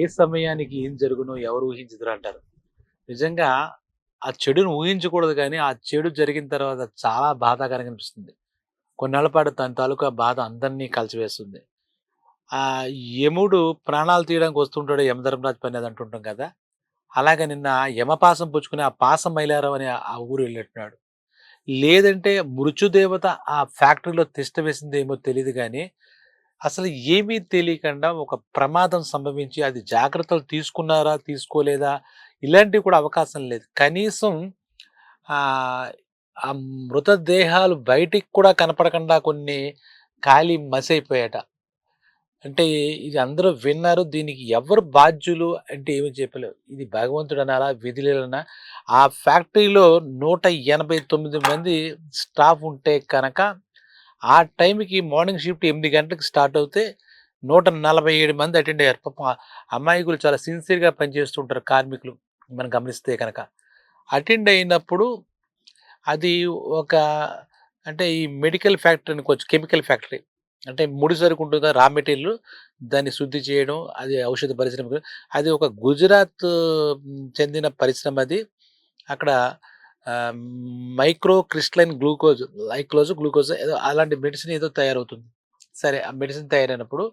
ఏ సమయానికి ఏం జరుగునో ఎవరు ఊహించదురు అంటారు. నిజంగా ఆ చెడును ఊహించకూడదు కానీ ఆ చెడు జరిగిన తర్వాత చాలా బాధాకరంగా అనిపిస్తుంది. కొన్నాళ్ళ పాటు తన తాలూకా బాధ అందరినీ కలిసివేస్తుంది ఆ యముడు ప్రాణాలు తీయడానికి వస్తుంటాడు యమధర్మరాజు పని అది అంటుంటాం కదా. అలాగే నిన్న యమపాసం పుచ్చుకుని ఆ పాసం మైలారం అనే ఆ ఊరు వెళ్ళినట్టున్నాడు. లేదంటే మృత్యుదేవత ఆ ఫ్యాక్టరీలో తిష్ట వేసింది ఏమో తెలియదు కానీ అసలు ఏమీ తెలియకుండా ఒక ప్రమాదం సంభవించి అది జాగ్రత్తలు తీసుకున్నారా తీసుకోలేదా? ఇలాంటివి కూడా అవకాశం లేదు. కనీసం ఆ మృతదేహాలు బయటికి కూడా కనపడకుండా కొన్ని ఖాళీ మసైపోయాట. అంటే ఇది అందరూ విన్నారు దీనికి ఎవరు బాధ్యులు అంటే ఏమి చెప్పలేవు. ఇది భగవంతుడు అనాలా విధులనా ఆ ఫ్యాక్టరీలో నూట ఎనభై తొమ్మిది మంది స్టాఫ్ ఉంటే కనుక ఆ టైంకి మార్నింగ్ షిఫ్ట్ ఎనిమిది గంటలకు స్టార్ట్ అవుతే నూట నలభై ఏడు మంది అటెండ్ అయ్యారు. పాపం అమాయకులు చాలా సిన్సియర్గా పనిచేస్తుంటారు కార్మికులు మనం గమనిస్తే కనుక. అటెండ్ అయినప్పుడు అది ఒక అంటే ఈ మెడికల్ ఫ్యాక్టరీ అనుకోవచ్చు కెమికల్ ఫ్యాక్టరీ అంటే ముడి సరుకు ఉంటుంది రా మెటీరియల్ దాన్ని శుద్ధి చేయడం అది ఔషధ పరిశ్రమ. అది ఒక గుజరాత్ చెందిన పరిశ్రమ అది. అక్కడ మైక్రో క్రిస్టలైన్ గ్లూకోజ్ లైక్లోజ్ గ్లూకోజ్ ఏదో అలాంటి మెడిసిన్ ఏదో తయారవుతుంది. సరే ఆ మెడిసిన్ తయారైనప్పుడు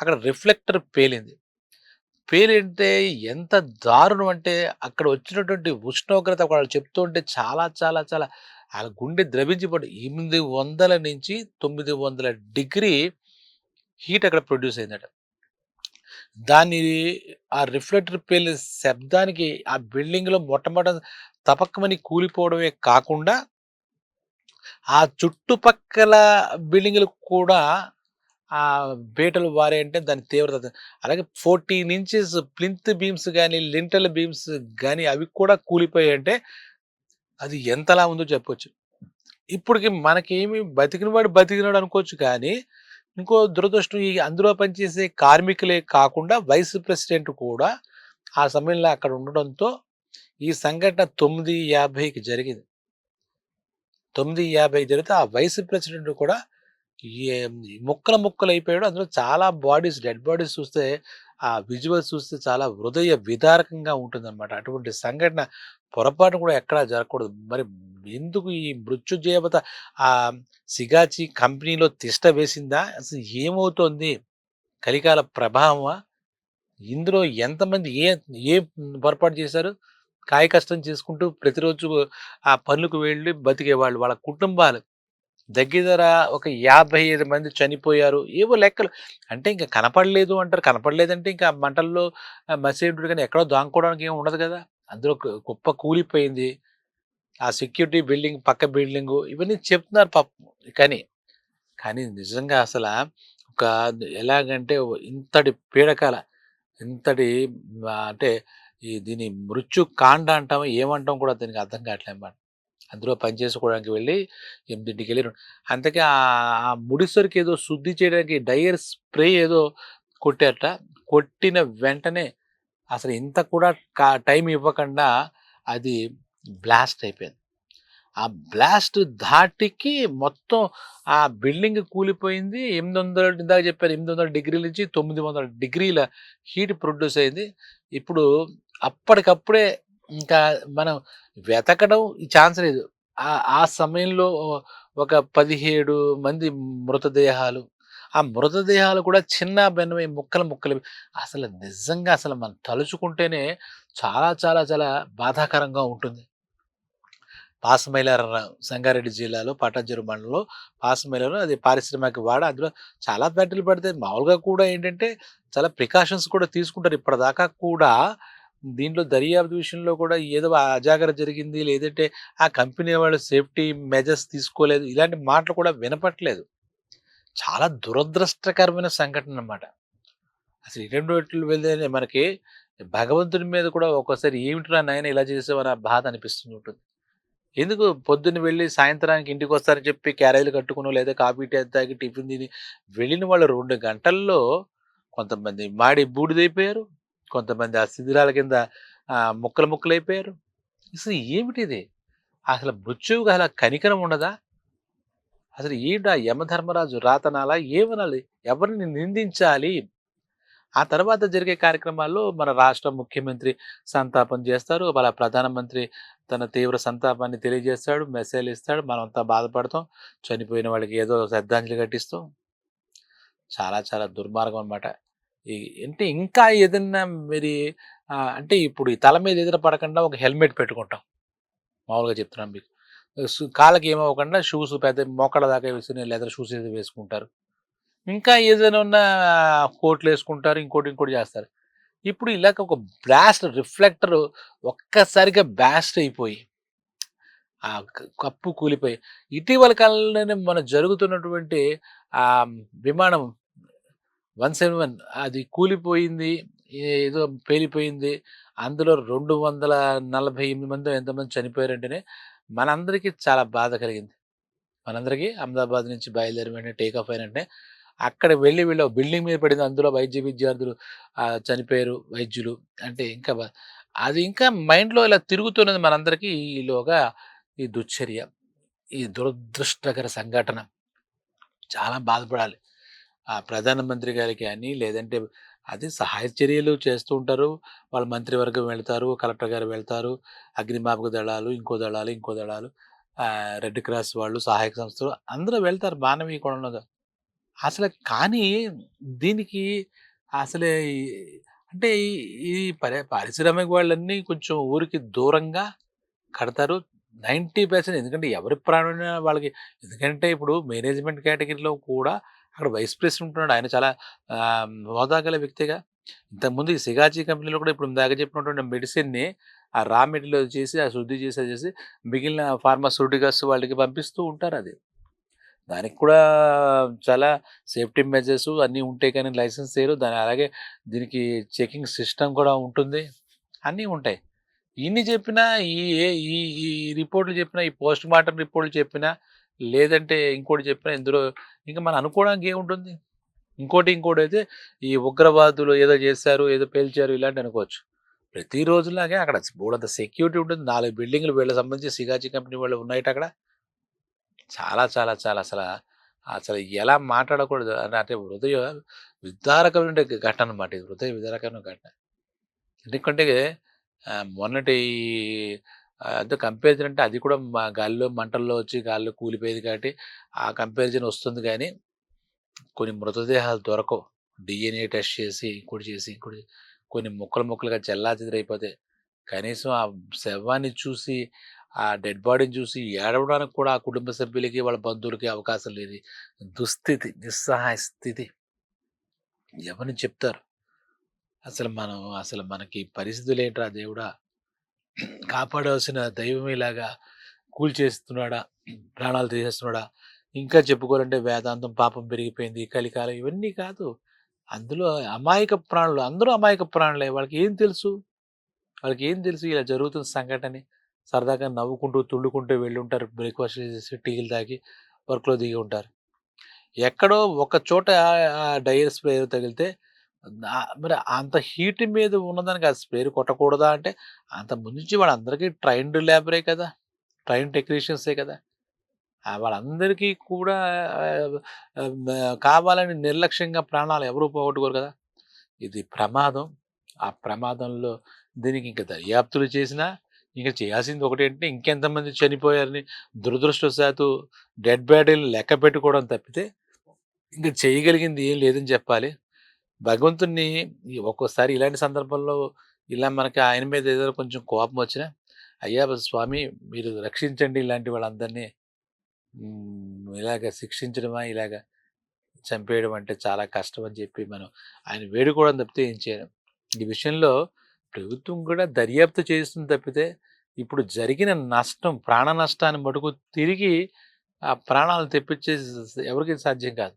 అక్కడ రిఫ్లెక్టర్ పేలింది. పేలింటే ఎంత దారుణం అంటే అక్కడ వచ్చినటువంటి ఉష్ణోగ్రత వాళ్ళు చెప్తుంటే చాలా చాలా చాలా వాళ్ళ గుండె ద్రవించిపోయి ఎనిమిది వందల నుంచి తొమ్మిది వందల డిగ్రీ హీట్ అక్కడ ప్రొడ్యూస్ అయిందట. దాన్ని ఆ రిఫ్లెక్టర్ పేలిన శబ్దానికి ఆ బిల్డింగ్లో మొట్టమొదటి తపక్కమని కూలిపోవడమే కాకుండా ఆ చుట్టుపక్కల బిల్డింగ్లు కూడా ఆ బేటలు వారే అంటే దాని తీవ్రత అలాగే ఫోర్టీన్ ఇంచెస్ ప్లింత్ బీమ్స్ కానీ లింటల్ బీమ్స్ కానీ అవి కూడా కూలిపోయాయి అంటే అది ఎంతలా ఉందో చెప్పొచ్చు. ఇప్పటికి మనకేమి బతికినవాడు బతికినాడు అనుకోవచ్చు కానీ ఇంకో దురదృష్టం ఈ అందులో పనిచేసే కార్మికులే కాకుండా వైస్ ప్రెసిడెంట్ కూడా ఆ సమయంలో అక్కడ ఉండడంతో ఈ సంఘటన తొమ్మిది యాభైకి జరిగింది. తొమ్మిది యాభై జరిగితే ఆ వైస్ ప్రెసిడెంట్ కూడా ఏ- ముక్కలు ముక్కలు అయిపోయాడు. అందులో చాలా బాడీస్ డెడ్ బాడీస్ చూస్తే ఆ విజువల్స్ చూస్తే చాలా హృదయ విదారకంగా ఉంటుందన్నమాట. అటువంటి సంఘటన పొరపాటు కూడా ఎక్కడా జరగకూడదు. మరి ఎందుకు ఈ మృత్యు దేవత ఆ సిగాచి కంపెనీలో తిష్ట వేసిందా? అసలు ఏమవుతోంది? కలికాల ప్రభావమా? ఇందులో ఎంతమంది ఏ ఏ పొరపాటు చేశారు? కాయ కష్టం చేసుకుంటూ ప్రతిరోజు ఆ పనులకు వెళ్ళి బతికేవాళ్ళు. వాళ్ళ కుటుంబాలు దగ్గర ఒక యాభై ఐదు మంది చనిపోయారు. ఏవో లెక్కలు. అంటే ఇంకా కనపడలేదు అంటారు. కనపడలేదంటే ఇంకా మంటల్లో మసేడు కానీ ఎక్కడో దాంకోవడానికి ఏమి ఉండదు కదా! అందులో గొప్ప కూలిపోయింది. ఆ సెక్యూరిటీ బిల్డింగ్ పక్క బిల్డింగ్ ఇవన్నీ చెప్తున్నారు పాపం. కానీ కానీ నిజంగా అసలు ఒక ఎలాగంటే ఇంతటి పీడకాల ఇంతటి అంటే ఈ దీని మృత్యు కాండ అంటాం ఏమంటాం కూడా దీనికి అర్థం కావట్లేదు అన్నమాట. అందులో పనిచేసుకోవడానికి వెళ్ళి ఎనిమిదింటికి వెళ్ళి రెండు- అంతకే ఆ ముడిసరికి ఏదో శుద్ధి చేయడానికి డయర్ స్ప్రే ఏదో కొట్టారట. కొట్టిన వెంటనే అసలు ఇంత కూడా కా టైం ఇవ్వకుండా అది బ్లాస్ట్ అయిపోయింది. ఆ బ్లాస్ట్ ధాటికి మొత్తం ఆ బిల్డింగ్ కూలిపోయింది. ఎనిమిది వందల ఇందాక చెప్పారు ఎనిమిది వందల డిగ్రీల నుంచి తొమ్మిది వందల డిగ్రీల హీట్ ప్రొడ్యూస్ అయింది. ఇప్పుడు అప్పటికప్పుడే ఇంకా మనం వెతకడం ఈ ఛాన్స్ లేదు. ఆ ఆ సమయంలో ఒక పదిహేడు మంది మృతదేహాలు ఆ మృతదేహాలు కూడా చిన్న బెన్నమై ముక్కలు ముక్కలు అసలు నిజంగా అసలు మనం తలుచుకుంటేనే చాలా చాలా చాలా బాధాకరంగా ఉంటుంది. పాసమైలార సంగారెడ్డి జిల్లాలో పటాంచెరు మండలంలో పాసమైలారు అది పారిశ్రామిక వాడ అందులో చాలా ఫ్యాక్టరీలు పడతాయి మామూలుగా కూడా ఏంటంటే చాలా ప్రికాషన్స్ కూడా తీసుకుంటారు. ఇప్పటిదాకా కూడా దీంట్లో దర్యాప్తు విషయంలో కూడా ఏదో అజాగ్రత్త జరిగింది. లేదంటే ఆ కంపెనీ వాళ్ళు సేఫ్టీ మెజర్స్ తీసుకోలేదు. ఇలాంటి మాటలు కూడా వినపట్లేదు. చాలా దురదృష్టకరమైన సంఘటన అన్నమాట. అసలు ఇటువంటి వాటిలో వెళ్తే మనకి భగవంతుడి మీద కూడా ఒక్కోసారి ఏమిటిరా నాయన ఇలా చేసేవని ఆ బాధ అనిపిస్తుంది ఉంటుంది. ఎందుకు పొద్దున్న వెళ్ళి సాయంత్రానికి ఇంటికి వస్తారని చెప్పి క్యారేజీలు కట్టుకుని లేదా కాఫీ టీ తాగి టిఫిన్ తిని వెళ్ళిన వాళ్ళు రెండు గంటల్లో కొంతమంది మాడి బూడిదైపోయారు. కొంతమంది ఆ శిథిరాల కింద ముక్కలు ముక్కలు అయిపోయారు అసలు ఏమిటిది? అసలు మృత్యువుగా అలా కనికరం ఉండదా? అసలు ఏంటి ఆ యమధర్మరాజు రాతనాలా? ఏమనాలి? ఎవరిని నిందించాలి? ఆ తర్వాత జరిగే కార్యక్రమాల్లో మన రాష్ట్ర ముఖ్యమంత్రి సంతాపం చేస్తారు. వాళ్ళ ప్రధానమంత్రి తన తీవ్ర సంతాపాన్ని తెలియజేస్తాడు మెసేజ్ ఇస్తాడు. మనమంతా బాధపడతాం. చనిపోయిన వాళ్ళకి ఏదో శ్రద్ధాంజలి కట్టిస్తాం చాలా చాలా దుర్మార్గం అనమాట అంటే ఇంకా ఏదన్నా మరి అంటే ఇప్పుడు ఈ తల మీద ఎదురు పడకుండా ఒక హెల్మెట్ పెట్టుకుంటాం. మామూలుగా చెప్తున్నాను మీకు. కాళ్ళకి ఏమవ్వకుండా షూస్ పెద్ద మోకాళ్ళ దాకా వేసుకుని లెదర్ షూస్ ఏదో వేసుకుంటారు. ఇంకా ఏదైనా ఉన్న కోట్లు వేసుకుంటారు ఇంకోటి ఇంకోటి చేస్తారు. ఇప్పుడు ఇలాగ ఒక బ్లాస్ట్ రిఫ్లెక్టర్ ఒక్కసారిగా బ్లాస్ట్ అయిపోయి ఆ కప్పు కూలిపోయి ఇటీవల కాలంలోనే మన జరుగుతున్నటువంటి ఆ విమానం వన్ సెవెన్ వన్ అది కూలిపోయింది ఏదో పేలిపోయింది. అందులో రెండు వందల నలభై ఎనిమిది మంది ఎంతమంది చనిపోయారంటేనే మనందరికీ చాలా బాధ కలిగింది. మనందరికీ అహ్మదాబాద్ నుంచి బయలుదేరి వెంటనే టేక్ ఆఫ్ అయినట్టే అక్కడ వెళ్ళి వీళ్ళు బిల్డింగ్ మీద పడింది. అందులో వైద్య విద్యార్థులు చనిపోయారు వైద్యులు. అంటే ఇంకా బా- అది ఇంకా మైండ్లో ఇలా తిరుగుతున్నది మనందరికీ ఈలోగా ఈ దుశ్చర్య ఈ దురదృష్టకర సంఘటన. చాలా బాధపడాలి. ఆ ప్రధానమంత్రి గారికి కానీ లేదంటే అది సహాయ చర్యలు చేస్తూ ఉంటారు. వాళ్ళ మంత్రివర్గం వెళ్తారు కలెక్టర్ గారు వెళ్తారు అగ్నిమాపక దళాలు ఇంకో దళాలు ఇంకో దళాలు రెడ్ క్రాస్ వాళ్ళు సహాయక సంస్థలు అందరూ వెళ్తారు మానవీయ కోణంలో. అసలు కానీ దీనికి అసలే అంటే ఈ- ఈ పరి పారిశ్రామిక వాళ్ళన్నీ కొంచెం ఊరికి దూరంగా కడతారు. నైంటీ పర్సెంట్ ఎందుకంటే ఎవరి ప్రాణమైన వాళ్ళకి ఎందుకంటే ఇప్పుడు మేనేజ్మెంట్ కేటగిరీలో కూడా అక్కడ వైస్ ప్రెసిడెంట్ ఉన్నాడు ఆయన చాలా హోదా గల వ్యక్తిగా. ఇంతకుముందు ఈ సిగాచి కంపెనీలో కూడా ఇప్పుడు దాకా చెప్పినటువంటి మెడిసిన్ని ఆ రా మెటీరియల్ చేసి ఆ శుద్ధి చేసి చేసి మిగిలిన ఫార్మాస్యూటికల్స్ వాళ్ళకి పంపిస్తూ ఉంటారు అది. దానికి కూడా చాలా సేఫ్టీ మెజర్స్ అన్నీ ఉంటాయి కానీ లైసెన్స్ చేయరు. దాని అలాగే దీనికి చెకింగ్ సిస్టమ్ కూడా ఉంటుంది. అన్నీ ఉంటాయి. ఇన్ని చెప్పినా ఈ ఏ- ఈ ఈ రిపోర్ట్లు చెప్పినా ఈ పోస్ట్ మార్టం రిపోర్ట్లు చెప్పినా లేదంటే ఇంకోటి చెప్పినా ఇందులో ఇంకా మనం అనుకోవడానికి ఏముంటుంది? ఇంకోటి ఇంకోటి అయితే ఈ ఉగ్రవాదులు ఏదో చేశారు ఏదో పేల్చారు ఇలాంటి అనుకోవచ్చు. ప్రతిరోజులాగే అక్కడ బోర్డంత సెక్యూరిటీ ఉంటుంది. నాలుగు బిల్డింగ్లు వీళ్ళకి సంబంధించి సిగాచి కంపెనీ వాళ్ళు ఉన్నాయి అక్కడ. చాలా చాలా చాలా అసలు అసలు ఎలా మాట్లాడకూడదు అంటే హృదయ విదారకమైన ఘటన అనమాట ఇది. హృదయ విదారకమైన ఘటన. ఎందుకంటే మొన్నటి అంత అంటే కంపారిజన్ అంటే అది కూడా మా గాలిలో మంటల్లో వచ్చి గాలిలో కూలిపోయేది కాబట్టి ఆ కంపారిజన్ వస్తుంది కానీ కొన్ని మృతదేహాలు దొరకవు. డిఎన్ఏ టెస్ట్ చేసి ఇంకోటి చేసి ఇంకోటి కొన్ని ముక్కలు ముక్కలుగా చెల్లా కనీసం ఆ శవాన్ని చూసి ఆ డెడ్ బాడీని చూసి ఏడవడానికి కూడా ఆ కుటుంబ సభ్యులకి వాళ్ళ బంధువులకి అవకాశం లేదు. దుస్థితి నిస్సహాయ స్థితి. ఎవరిని చెప్తారు? అసలు మనం అసలు మనకి పరిస్థితులు ఏంట్రా దేవుడా? కాపాడవలసిన దైవమేలాగా కూల్చేస్తున్నాడా ప్రాణాలు తీసేస్తున్నాడా? ఇంకా చెప్పుకోవాలంటే వేదాంతం పాపం పెరిగిపోయింది కలికాలం ఇవన్నీ కాదు. అందులో అమాయక ప్రాణులు అందరూ అమాయక ప్రాణులే. వాళ్ళకి ఏం తెలుసు? వాళ్ళకి ఏం తెలుసు? ఇలా జరుగుతున్న సంఘటన. సరదాగా నవ్వుకుంటూ తుళ్ళుకుంటూ వెళ్ళి ఉంటారు బ్రేక్ఫాస్ట్ చేసి టీలు తాగి వర్క్లో దిగి ఉంటారు. ఎక్కడో ఒక చోట డైర్ స్ప్రే తగిలితే మరి అంత హీట్ మీద ఉన్నదానికి ఆ స్ప్రే కొట్టకూడదా అంటే అంత ముందు నుంచి వాళ్ళందరికీ ట్రైన్డ్ లేబరే కదా ట్రైన్ టెక్నీషియన్సే కదా. వాళ్ళందరికీ కూడా కావాలని నిర్లక్ష్యంగా ప్రాణాలు ఎవరు పోగొట్టుకోరు కదా. ఇది ప్రమాదం. ఆ ప్రమాదంలో దీనికి ఇంకా దర్యాప్తులు చేసినా ఇంకా చేయాల్సింది ఒకటి అంటే ఇంకెంతమంది చనిపోయారని దురదృష్టవశాత్తు డెడ్ బాడీలు లెక్క పెట్టుకోవడం తప్పితే ఇంకా చేయగలిగింది ఏం లేదని చెప్పాలి. భగవంతుణ్ణి ఒక్కోసారి ఇలాంటి సందర్భంలో ఇలా మనకి ఆయన మీద ఏదో కొంచెం కోపం వచ్చినా అయ్యా స్వామి మీరు రక్షించండి ఇలాంటి వాళ్ళందరినీ. ఇలాగ శిక్షించడమా ఇలాగ చంపేయడం అంటే చాలా కష్టం అని చెప్పి మనం ఆయన వేడుకోవడం తప్పితే ఏం చేయడం ఈ విషయంలో ప్రభుత్వం కూడా దర్యాప్తు చేస్తుంది తప్పితే ఇప్పుడు జరిగిన నష్టం ప్రాణ నష్టాన్ని మటుకు తిరిగి ఆ ప్రాణాలు తెప్పించే ఎవరికి సాధ్యం కాదు.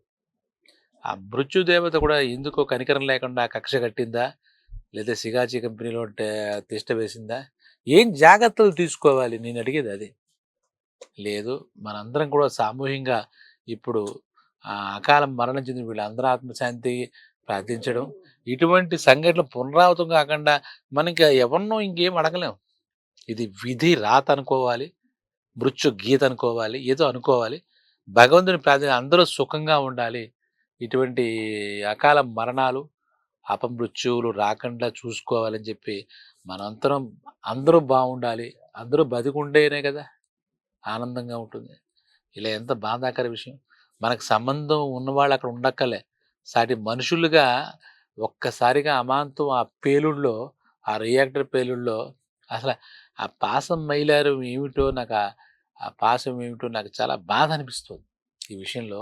ఆ మృత్యుదేవత కూడా ఎందుకో కనికరం లేకుండా కక్ష కట్టిందా? లేదా సిగాచి కంపెనీలో తిష్ట వేసిందా? ఏం జాగ్రత్తలు తీసుకోవాలి? నేను అడిగేది అది. లేదు మనందరం కూడా సామూహికంగా ఇప్పుడు ఆ అకాలం మరణం చెందిన వీళ్ళందరూ ఆత్మశాంతి ప్రార్థించడం. ఇటువంటి సంఘటనలు పునరావృతం కాకుండా మనకి ఎవరినో ఇంకేం అడగలేం. ఇది విధి రాత అనుకోవాలి మృత్యు గీత అనుకోవాలి ఏదో అనుకోవాలి. భగవంతుని ప్రార్థన అందరూ సుఖంగా ఉండాలి. ఇటువంటి అకాల మరణాలు అపమృత్యువులు రాకుండా చూసుకోవాలని చెప్పి మనంతరం అందరూ బాగుండాలి అందరూ బతికుండేనే కదా ఆనందంగా ఉంటుంది. ఇలా ఎంత బాధాకర విషయం. మనకు సంబంధం ఉన్నవాళ్ళు అక్కడ ఉండక్కలే సాటి మనుషులుగా ఒక్కసారిగా అమాంతం ఆ పేలుడులో ఆ రియాక్టర్ పేలుడులో అసలు ఆ పాసం మైలారు ఏమిటో నాకు ఆ పాసం ఏమిటో నాకు చాలా బాధ అనిపిస్తుంది. ఈ విషయంలో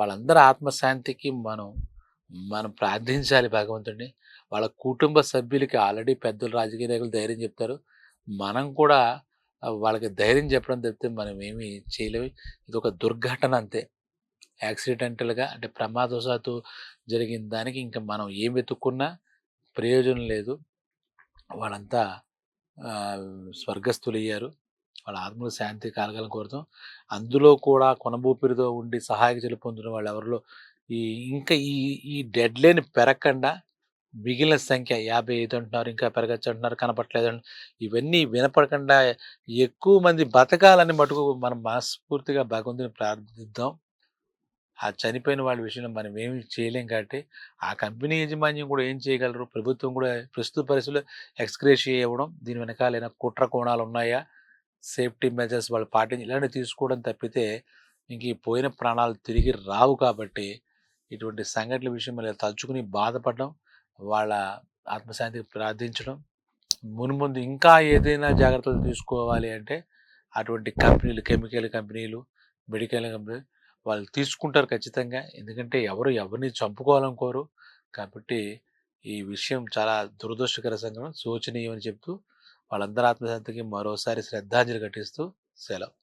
వాళ్ళందరి ఆత్మశాంతికి మనం మనం ప్రార్థించాలి భగవంతుడిని. వాళ్ళ కుటుంబ సభ్యులకి ఆల్రెడీ పెద్దలు రాజకీయ నాయకులు ధైర్యం చెప్తారు. మనం కూడా వాళ్ళకి ధైర్యం చెప్పడం తప్పితే మనం ఏమీ చేయలేము. ఇది ఒక దుర్ఘటన అంతే. యాక్సిడెంటల్గా అంటే ప్రమాదవశాత్తు జరిగిన దానికి ఇంకా మనం ఏం వెతుక్కున్నా ప్రయోజనం లేదు. వాళ్ళంతా స్వర్గస్థులయ్యారు. వాళ్ళ ఆత్మలో శాంతి కలగాలని కోరుతాం. అందులో కూడా కొనబూపిరితో ఉండి సహాయక చెలు పొందిన వాళ్ళు ఎవరిలో ఈ ఇంకా ఈ ఈ డెడ్ లైన్ పెరగకుండా మిగిలిన సంఖ్య యాభై ఐదు అంటున్నారు ఇంకా పెరగచ్చు అంటున్నారు కనపట్లేదు ఇవన్నీ వినపడకుండా ఎక్కువ మంది బతకాలని మటుకు మనం మనస్ఫూర్తిగా భగవంతుని ప్రార్థిద్దాం. ఆ చనిపోయిన వాళ్ళ విషయంలో మనం ఏమి చేయలేం కాబట్టి ఆ కంపెనీ యాజమాన్యం కూడా ఏం చేయగలరు? ప్రభుత్వం కూడా ప్రస్తుత పరిస్థితుల్లో ఎక్స్గ్రేషియా ఇవ్వడం దీని వెనకాల ఏమైనా కుట్ర కోణాలు ఉన్నాయా? సేఫ్టీ మెజర్స్ వాళ్ళు పాటించి ఇలాంటివి తీసుకోవడం తప్పితే ఇంక ఈ పోయిన ప్రాణాలు తిరిగి రావు కాబట్టి ఇటువంటి సంఘటనల విషయం మళ్ళీ తలుచుకుని బాధపడడం వాళ్ళ ఆత్మశాంతికి ప్రార్థించడం మున్ముందు ఇంకా ఏదైనా జాగ్రత్తలు తీసుకోవాలి అంటే అటువంటి కంపెనీలు కెమికల్ కంపెనీలు మెడికల్ కంపెనీలు వాళ్ళు తీసుకుంటారు ఖచ్చితంగా. ఎందుకంటే ఎవరు ఎవరిని చంపుకోవాలనుకోరు కాబట్టి ఈ విషయం చాలా దురదృష్టకర సంఘటన. శోచనీయం అని చెప్తూ వాళ్ళందరూ ఆత్మశాంతికి మరోసారి శ్రద్ధాంజలి ఘటిస్తూ సెలవు.